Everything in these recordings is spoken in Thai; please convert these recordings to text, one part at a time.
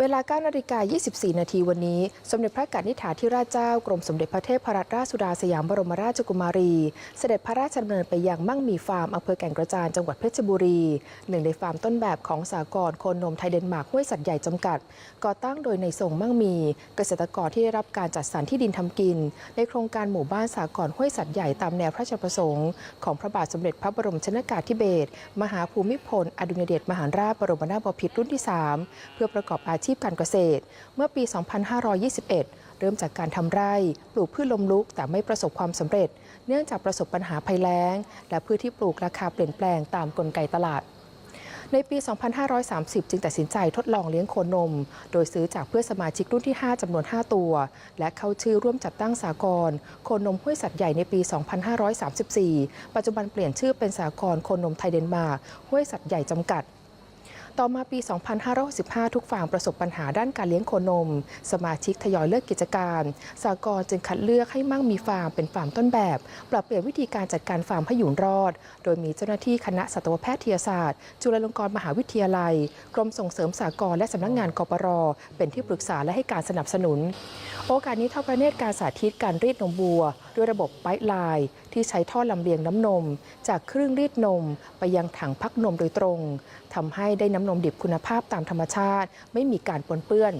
เวลา9นาฬิกา24 นาทีวันนี้ สมเด็จพระกนิษฐาธิราชเจ้ากรมสมเด็จพระเทพรัตนราชสุดาสยามบรมราชกุมารี เสด็จพระราชดำเนินไปยังมั่งมีฟาร์มอำเภอแก่งกระจานจังหวัดเพชรบุรี หนึ่งในฟาร์มต้นแบบของสากลโคนนมไทยเดนมาร์กห้วยสัตว์ใหญ่จำกัด ก่อตั้งโดยในทรงมั่งมี เกษตรกรที่ได้รับการจัดสรรที่ดินทำกิน ในโครงการหมู่บ้านสากลห้วยสัตว์ใหญ่ตามแนวพระราชประสงค์ของพระบาทสมเด็จพระบรมชนากาธิเบศรมหาภูมิพลอดุลยเดชมหาราชบรมนาถบพิตรรุ่นที่ 3 เพื่อประกอบอาชีพการเกษตร เมื่อปี 2521 เริ่มจากการทำไร่ ปลูกพืชลมลุกแต่ไม่ประสบความสำเร็จ เนื่องจากประสบปัญหาภัยแล้ง และพืชที่ปลูกราคาเปลี่ยนแปลงตามกลไกตลาดในปี 2530 จึงตัดสินใจทดลองเลี้ยงโคนม โดยซื้อจากเพื่อนสมาชิกรุ่นที่ 5 จำนวน 5 ตัว และเข้าชื่อร่วมจัดตั้งสากลโคนมห้วยสัตว์ใหญ่ในปี 2534 ปัจจุบันเปลี่ยนชื่อเป็นสากลโคนมไทยเดนมาร์กห้วยสัตว์ใหญ่จำกัด ต่อมาปี 2565 ทุกฟาร์มประสบปัญหาด้านการเลี้ยงโคนม สมาชิกทยอยเลิกกิจการ สากลจึงคัดเลือกให้มั่งมีฟาร์มเป็นฟาร์มต้นแบบ ปรับเปลี่ยนวิธีการจัดการฟาร์มให้อยู่รอด โดยมีเจ้าหน้าที่คณะสัตวแพทยศาสตร์ จุฬาลงกรณ์มหาวิทยาลัย กรมส่งเสริมสากลและสำนักงานกปร เป็นที่ปรึกษาและให้การสนับสนุน โอกาสนี้เทอดพระเนตการสาธิตการรีดนมวัว ด้วยระบบไพป์ไลน์ ที่ใช้ท่อลำเลียงน้ำนม จากเครื่องรีดนม ไปยังถังพักนมโดยตรงทำให้ได้น้ำนมดิบคุณภาพตามธรรมชาติ ไม่มีการปนเปื้อน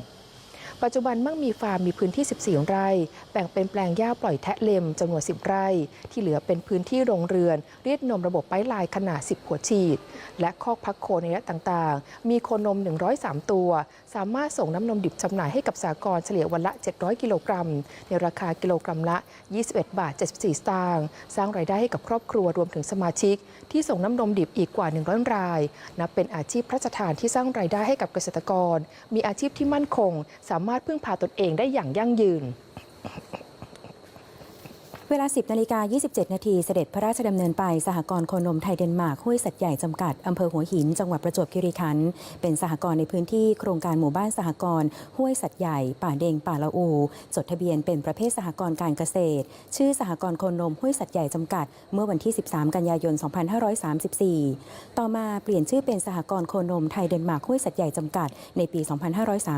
ปัจจุบันมั่งมีฟาร์มมีพื้นที่ 14 ไร่ แบ่งเป็นแปลงหญ้าปล่อยแทะเลมจำนวน 10 ไร่ ที่เหลือเป็นพื้นที่โรงเรือน เรียดนมระบบไป้ลายขนาด 10 หัวฉีด และคอกพักโคในระยะต่างๆ มีโคนม 103 ตัว สามารถส่งน้ำนมดิบจำหน่ายให้กับสากรเฉลี่ยวันละ 700 กิโลกรัม ในราคากิโลกรัมละ 21 บาท 74 สตางค์สร้างรายได้ให้กับครอบครัวรวมถึงสมาชิก ที่ส่งน้ำนมดิบอีกกว่า 100 ราย นับเป็นอาชีพพระราชทานที่สร้างรายได้ให้กับเกษตรกร มีอาชีพที่มั่นคง สามารถพึ่งพาตนเองได้อย่างยั่งยืน วลา 10นาฬิกา27 นาทีเสด็จพระราชดำเนินไปสหกรณ์โคนมไทยเดนมาร์กห้วยสัตว์ใหญ่จำกัดอำเภอหัวหิน จังหวัดประจวบคีรีขันธ์เป็นสหกรณ์ในพื้นที่โครงการหมู่บ้านสหกรณ์ห้วยสัตว์ใหญ่ ป่าเดงป่าละอู จดทะเบียนเป็นประเภทสหกรณ์การเกษตร ชื่อสหกรณ์โคนมห้วยสัตว์ใหญ่จำกัด เมื่อวันที่ 13 กันยายน 2534 ต่อมาเปลี่ยนชื่อเป็นสหกรณ์โคนมไทยเดนมาร์กห้วยสัตว์ใหญ่จำกัดในปี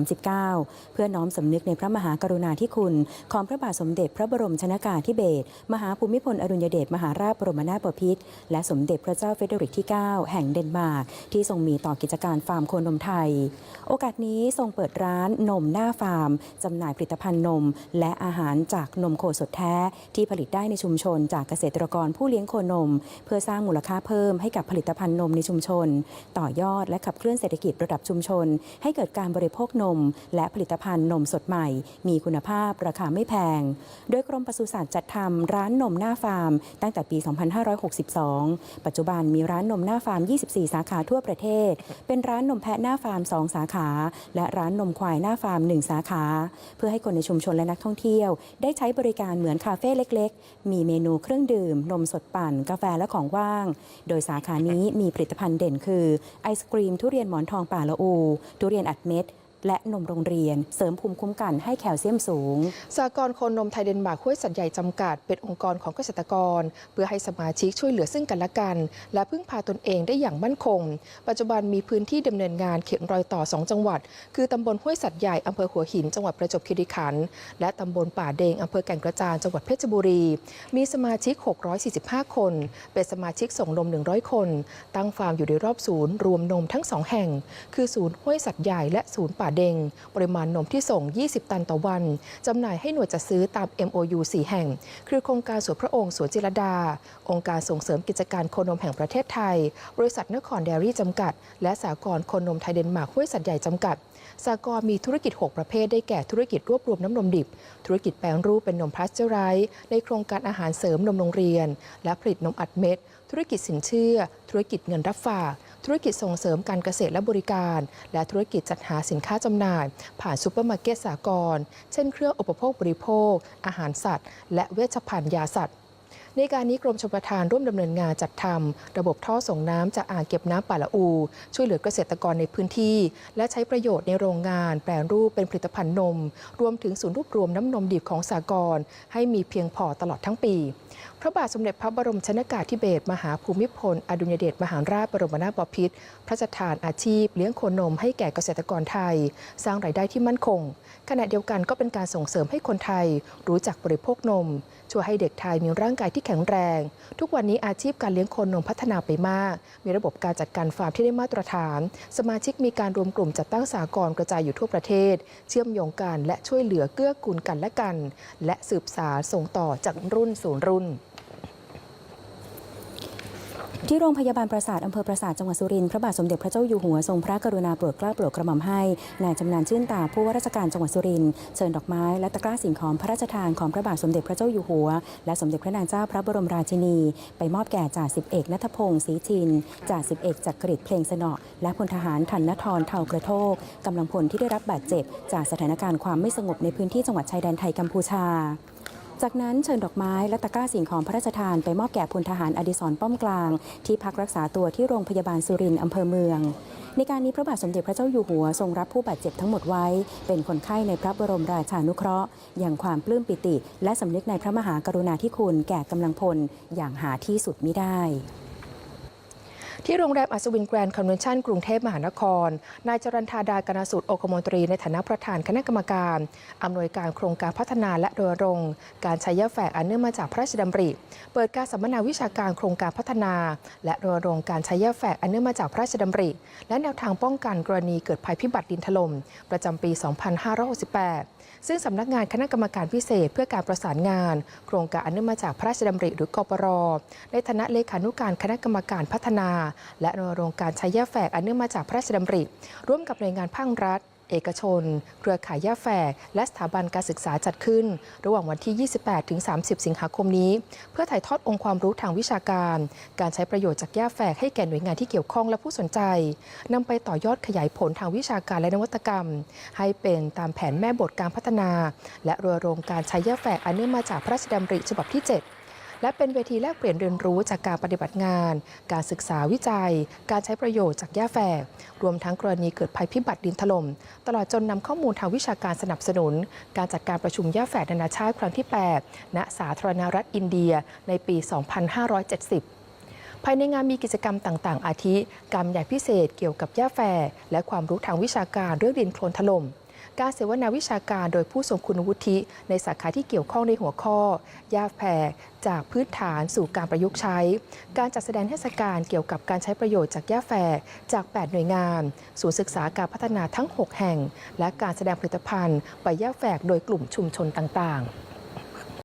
2539 เพื่อน้อมสำนึกในพระมหากรุณาธิคุณ ของพระบาทสมเด็จพระบรมชนากาธิเบศรมหาภูมิพลอดุลยเดชมหาราชบรมนาถบพิตรและสมเด็จพระเจ้าเฟเดริกที่ 9 แห่งเดนมาร์กที่ทรงมีต่อกิจการฟาร์มโคนมไทย โอกาสนี้ทรงเปิดร้านนมหน้าฟาร์มจำหน่ายผลิตภัณฑ์นม และอาหารจากนมโคสดแท้ ที่ผลิตได้ในชุมชนจากเกษตรกรผู้เลี้ยงโคนม เพื่อสร้างมูลค่าเพิ่มให้กับผลิตภัณฑ์นมในชุมชน ต่อยอดและขับเคลื่อนเศรษฐกิจระดับชุมชน ให้เกิดการบริโภคนม และผลิตภัณฑ์นมสดใหม่ มีคุณภาพราคาไม่แพง โดยกรมปศุสัตว์จัดทำร้านนมหน้าฟาร์ม ตั้งแต่ปี 2562 ปัจจุบันมีร้านนมหน้าฟาร์ม 24 สาขาทั่วประเทศ เป็นร้านนมแพะหน้าฟาร์ม 2 สาขา และร้านนมควายหน้าฟาร์ม 1 สาขา เพื่อให้คนในชุมชนและนักท่องเที่ยว ได้ใช้บริการเหมือนคาเฟ่เล็ก ๆ มีเมนูเครื่องดื่ม นมสดปั่น กาแฟและของว่าง โดยสาขานี้มีผลิตภัณฑ์เด่นคือ ไอศกรีมทุเรียนหมอนทองป่าละอู ทุเรียนอัดเม็ด และนมโรงเรียน เสริมภูมิคุ้มกันให้แคลเซียมสูงสากลโคนมไทยเดนมาร์กห้วยสัตว์ใหญ่จำกัด เป็นองค์กรของเกษตรกร เพื่อให้สมาชิกช่วยเหลือซึ่งกันและกัน และพึ่งพาตนเองได้อย่างมั่นคง ปัจจุบันมีพื้นที่ดำเนินงานเขตรอยต่อ 2 จังหวัด คือตำบลห้วยสัตว์ใหญ่อำเภอหัวหินจังหวัดประจวบคีรีขันธ์และตำบลป่าเดงอำเภอแก่งกระจานจังหวัดเพชรบุรี มีสมาชิก 645 คน เป็นสมาชิกส่งนม 100 คน ตั้งฟาร์มอยู่ในรอบศูนย์รวมนมทั้งสองแห่ง คือศูนย์ห้วยสัตว์ใหญ่และศูนย์ป่าเดงปริมาณนมที่ส่ง 20 ตันต่อวัน จำหน่ายให้หน่วยจัดซื้อตาม MOU 4 แห่ง คือโครงการสวนพระองค์สวนจิรดา องค์การส่งเสริมกิจการโคนมแห่งประเทศไทย บริษัทนครเดรี่จำกัด และสากลโคนมไทยเดนมาร์กห้วยสัตว์ใหญ่จำกัด สากลมีธุรกิจ 6 ประเภทได้แก่ธุรกิจรวบรวมน้ำนมดิบ ธุรกิจแปลงรูปเป็นนมพลาสเจอไรในโครงการอาหารเสริมนมโรงเรียน และผลิตนมอัดเม็ด ธุรกิจสินเชื่อ ธุรกิจเงินรับฝาก ธุรกิจส่งเสริมการเกษตรและบริการ และธุรกิจจัดหาสินค้าจำหน่าย ผ่านซูเปอร์มาร์เก็ตสากลเช่นเครื่องอุปโภคบริโภค อาหารสัตว์ และเวชภัณฑ์ยาสัตว์ ในการนี้กรมชลประทานร่วมดำเนินงานจัดทำระบบท่อส่งน้ำจากอ่างเก็บน้ำป่าละอู ช่วยเหลือเกษตรกรในพื้นที่ และใช้ประโยชน์ในโรงงาน แปรรูปเป็นผลิตภัณฑ์นม รวมถึงศูนย์รวบรวมน้ำนมดิบของสากลให้มีเพียงพอตลอดทั้งปี พระบาทสมเด็จพระบรมชนากาธิเบศรมหาภูมิพล อดุลยเดชมหาราชบรมนาถบพิตรพระราชทานอาชีพ เลี้ยงโคนมให้แก่เกษตรกรไทย สร้างรายได้ที่มั่นคง ขณะเดียวกันก็เป็นการส่งเสริมให้คนไทยรู้จักบริโภคนมช่วยให้เด็กไทยมีร่างกายที่แข็งแรง ทุกวันนี้อาชีพการเลี้ยงโคนมพัฒนาไปมาก มีระบบการจัดการฟาร์มที่ได้มาตรฐาน สมาชิกมีการรวมกลุ่มจัดตั้งสากลกระจายอยู่ทั่วประเทศ เชื่อมโยงกันและช่วยเหลือเกื้อกูลกันและกัน และสืบสารส่งต่อจากรุ่นสู่รุ่น ที่โรงพยาบาลปราสาทอำเภอปราสาทจังหวัดสุรินทร์พระบาทสมเด็จพระเจ้าอยู่หัวทรงพระกรุณาโปรดเกล้าโปรดกระหม่อมให้นายจำนานชื่นตาผู้ว่าราชการจังหวัดสุรินทร์เชิญดอกไม้และตะกร้าสิ่งของพระราชทานของพระบาทสมเด็จพระเจ้าอยู่หัว และสมเด็จพระนางเจ้าพระบรมราชินี ไปมอบแก่จ่าสิบเอกนัทพงศ์ศรีชินจ่าสิบเอกจักริดเพลงสนอและพลทหารธันนทรเทากระโทกกำลังพลที่ได้รับบาดเจ็บ จากสถานการณ์ความไม่สงบในพื้นที่จังหวัดชายแดนไทยกัมพูชา จากนั้นเชิญดอกไม้และตะกร้าสิ่งของพระราชทานไปมอบแก่พลทหารอดิศรป้อมกลาง ที่พักรักษาตัวที่โรงพยาบาลสุรินทร์อำเภอเมือง ในการนี้พระบาทสมเด็จพระเจ้าอยู่หัวทรงรับผู้บาดเจ็บทั้งหมดไว้ เป็นคนไข้ในพระบรมราชานุเคราะห์ อย่างความปลื้มปิติ และสำนึกในพระมหากรุณาธิคุณแก่กำลังพลอย่างหาที่สุดมิได้ ที่โรงแรมอัศวินแกรนด์คอนเวนชั่นกรุงเทพมหานคร นายจรันทาดากนาสุตโอกมนตรีในฐานะประธานคณะกรรมการ อำนวยการโครงการพัฒนาและรณรงการใช้ยาแฝกอันเนื่องมาจากพระราชดำริ เปิดการสัมมนาวิชาการโครงการพัฒนา และรณรงการใช้ยาแฝกอันเนื่องมาจากพระราชดำริ และแนวทางป้องกันกรณีเกิดภัยพิบัติดินถล่มประจำปี 2568 ซึ่งสำนักงานคณะกรรมการพิเศษเพื่อการประสานงาน โครงการอันเนื่องมาจากพระราชดำริหรือกปรในฐานะเลขานุการคณะกรรมการพัฒนาและรณรงค์การใช้ยาแฝกอันเนื่องมาจากพระราชดำริ ร่วมกับหน่วยงานภาครัฐ เอกชน เครือข่ายยาแฝก และสถาบันการศึกษาจัดขึ้น ระหว่างวันที่ 28 ถึง 30 สิงหาคมนี้ เพื่อถ่ายทอดองค์ความรู้ทางวิชาการ การใช้ประโยชน์จากยาแฝกให้แก่หน่วยงานที่เกี่ยวข้องและผู้สนใจนำไปต่อยอดขยายผลทางวิชาการและนวัตกรรม ให้เป็นตามแผนแม่บทการพัฒนา และรณรงค์การใช้ยาแฝกอันเนื่องมาจากพระราชดำริฉบับที่ 7 และเป็นเวทีแลกเปลี่ยนเรียนรู้จากการปฏิบัติงาน การศึกษาวิจัย การใช้ประโยชน์จากหญ้าแฝก รวมทั้งกรณีเกิดภัยพิบัติดินถล่ม ตลอดจนนำข้อมูลทางวิชาการสนับสนุน การจัดการประชุมหญ้าแฝกนานาชาติครั้งที่ 8 ณ สาธารณรัฐอินเดีย ในปี 2570ภายในงานมีกิจกรรมต่างๆ อาทิ กรรมใหญ่พิเศษเกี่ยวกับหญ้าแฝกและความรู้ทางวิชาการเรื่องดินโคลนถล่ม การเสวนาวิชาการโดยผู้ทรงคุณวุฒิ ในสาขาที่เกี่ยวข้องในหัวข้อยาแฝกจากพื้นฐานสู่การประยุกต์ใช้ การจัดแสดงเทศกาลเกี่ยวกับการใช้ประโยชน์จากยาแฝกจาก 8 หน่วยงาน ศูนย์ศึกษาการพัฒนาทั้ง 6 แห่ง และการแสดงผลิตภัณฑ์ใบยาแฝกโดยกลุ่มชุมชนต่างๆ